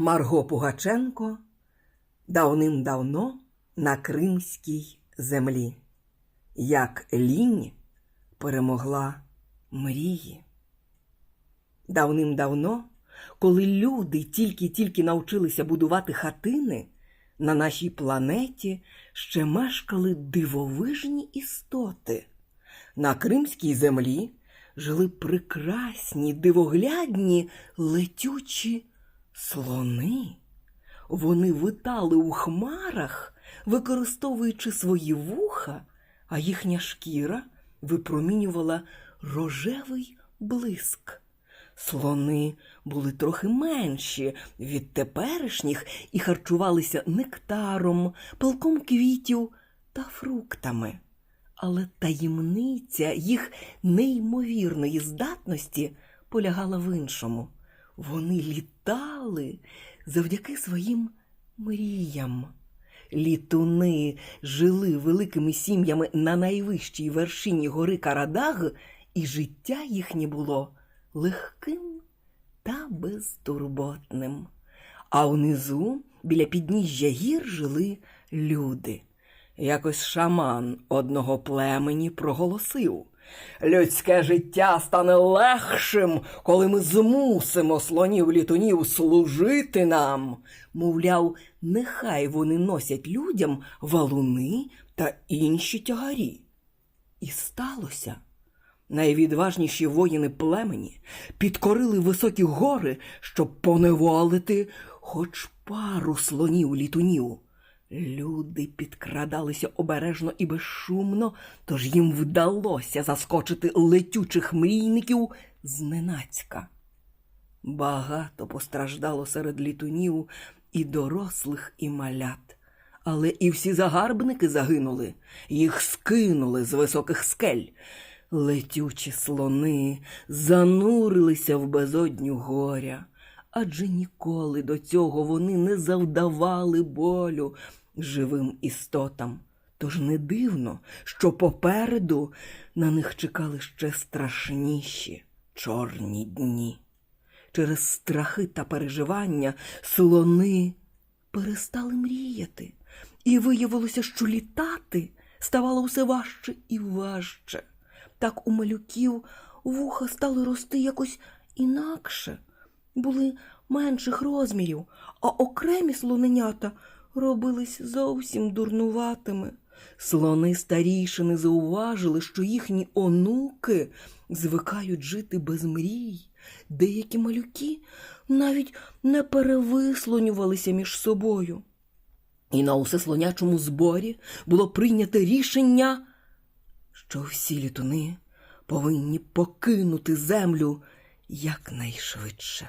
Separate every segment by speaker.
Speaker 1: Марго Пугаченко давним-давно на кримській землі. Як лінь перемогла мрії. Давним-давно, коли люди тільки-тільки навчилися будувати хатини, на нашій планеті ще мешкали дивовижні істоти. На кримській землі жили прекрасні, дивоглядні, летючі слони. Вони витали у хмарах, використовуючи свої вуха, а їхня шкіра випромінювала рожевий блиск. Слони були трохи менші від теперішніх і харчувалися нектаром, пилком квітів та фруктами. Але таємниця їх неймовірної здатності полягала в іншому. Вони літали завдяки своїм мріям. Літуни жили великими сім'ями на найвищій вершині гори Карадаг, і життя їхнє було легким та безтурботним. А внизу, біля підніжжя гір, жили люди. Якось шаман одного племені проголосив. Людське життя стане легшим, коли ми змусимо слонів літунів служити нам. Мовляв, нехай вони носять людям валуни та інші тягарі. І сталося. Найвідважніші воїни племені підкорили високі гори, щоб поневолити хоч пару слонів літунів. Люди підкрадалися обережно і безшумно, тож їм вдалося заскочити летючих мрійників зненацька. Багато постраждало серед літунів і дорослих, і малят. Але і всі загарбники загинули, їх скинули з високих скель. Летючі слони занурилися в безодню горя, адже ніколи до цього вони не завдавали болю живим істотам. Тож не дивно, що попереду на них чекали ще страшніші чорні дні. Через страхи та переживання слони перестали мріяти, і виявилося, що літати ставало все важче і важче. Так у малюків вуха стали рости якось інакше, були менших розмірів, а окремі слоненята робились зовсім дурнуватими. Слони старіші не зауважили, що їхні онуки звикають жити без мрій. Деякі малюки навіть не перевислонювалися між собою. І на усеслонячому зборі було прийнято рішення, що всі літуни повинні покинути землю якнайшвидше.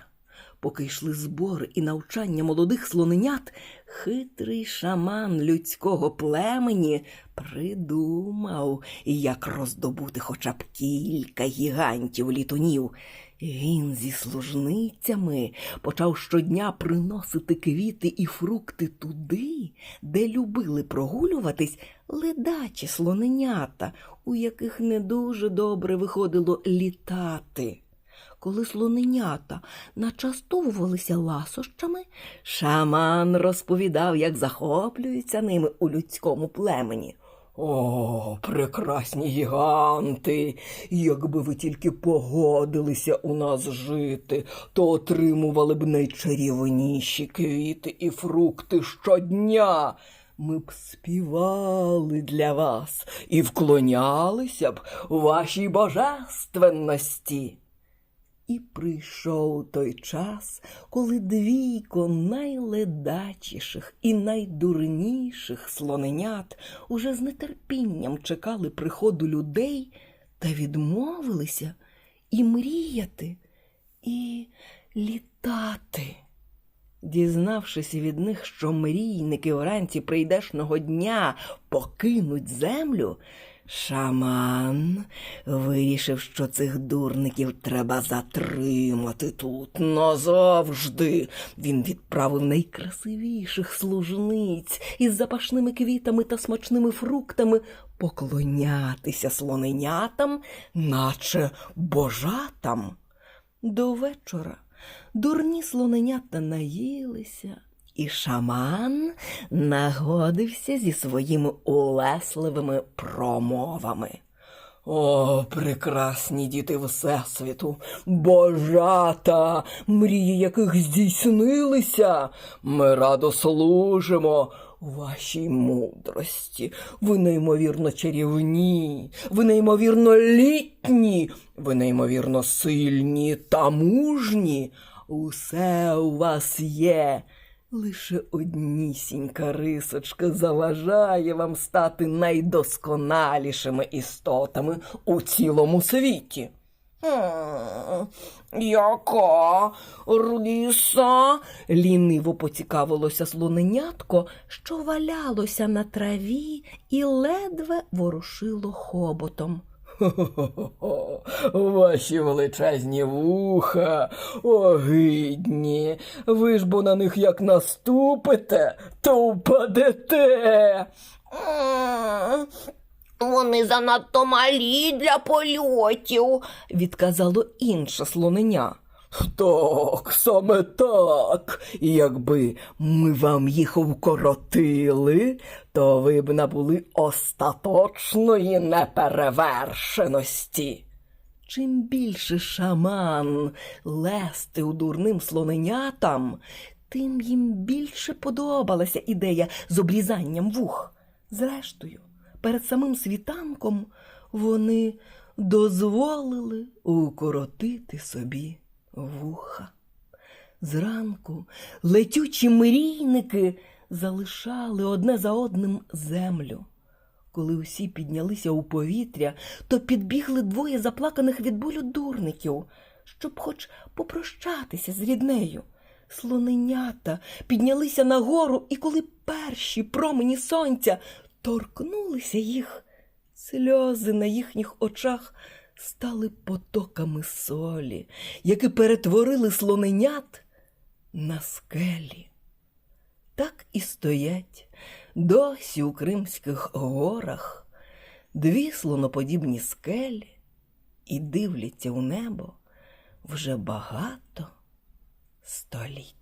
Speaker 1: Поки йшли збори і навчання молодих слоненят, хитрий шаман людського племені придумав, як роздобути хоча б кілька гігантів літунів. Він зі служницями почав щодня приносити квіти і фрукти туди, де любили прогулюватись ледачі слоненята, у яких не дуже добре виходило літати. Коли слоненята начастовувалися ласощами, шаман розповідав, як захоплюються ними у людському племені. О, прекрасні гіганти! Якби ви тільки погодилися у нас жити, то отримували б найчарівніші квіти і фрукти щодня. Ми б співали для вас і вклонялися б вашій божественності. І прийшов той час, коли двійко найледачіших і найдурніших слоненят уже з нетерпінням чекали приходу людей та відмовилися і мріяти, і літати. Дізнавшись від них, що мрійники вранці прийдешного дня покинуть землю, шаман вирішив, що цих дурників треба затримати тут назавжди. Він відправив найкрасивіших служниць із запашними квітами та смачними фруктами поклонятися слоненятам, наче божатам. До вечора дурні слоненята наїлися, і шаман нагодився зі своїми улесливими промовами. О, прекрасні діти Всесвіту, божата, мрії яких здійснилися. Ми радо служимо вашій мудрості. Ви неймовірно чарівні, ви неймовірно літні, ви неймовірно сильні та мужні. Усе у вас є. Лише однісінька рисочка заважає вам стати найдосконалішими істотами у цілому світі. «М, Яка риса? ліниво поцікавилося слоненятко, що валялося на траві і ледве ворушило хоботом. Хо-хо-хо, ваші величезні вуха, огидні. Ви ж бо на них як наступите, то впадете.
Speaker 2: Вони занадто малі для польотів.
Speaker 1: відказало інше слоненя. Так, саме так. І якби ми вам їх вкоротили, то ви б набули остаточної неперевершеності. Чим більше шаман лестив дурним слоненятам, тим їм більше подобалася ідея з обрізанням вух. Зрештою, перед самим світанком вони дозволили укоротити собі вуха. Зранку летючі мрійники залишали одне за одним землю. Коли усі піднялися у повітря, то підбігли двоє заплаканих від болю дурників, щоб хоч попрощатися з ріднею. Слоненята піднялися нагору, і коли перші промені сонця торкнулися їх, сльози на їхніх очах стали потоками солі, які перетворили слоненят на скелі. Так і стоять досі у Кримських горах дві слоноподібні скелі і дивляться у небо вже багато століть.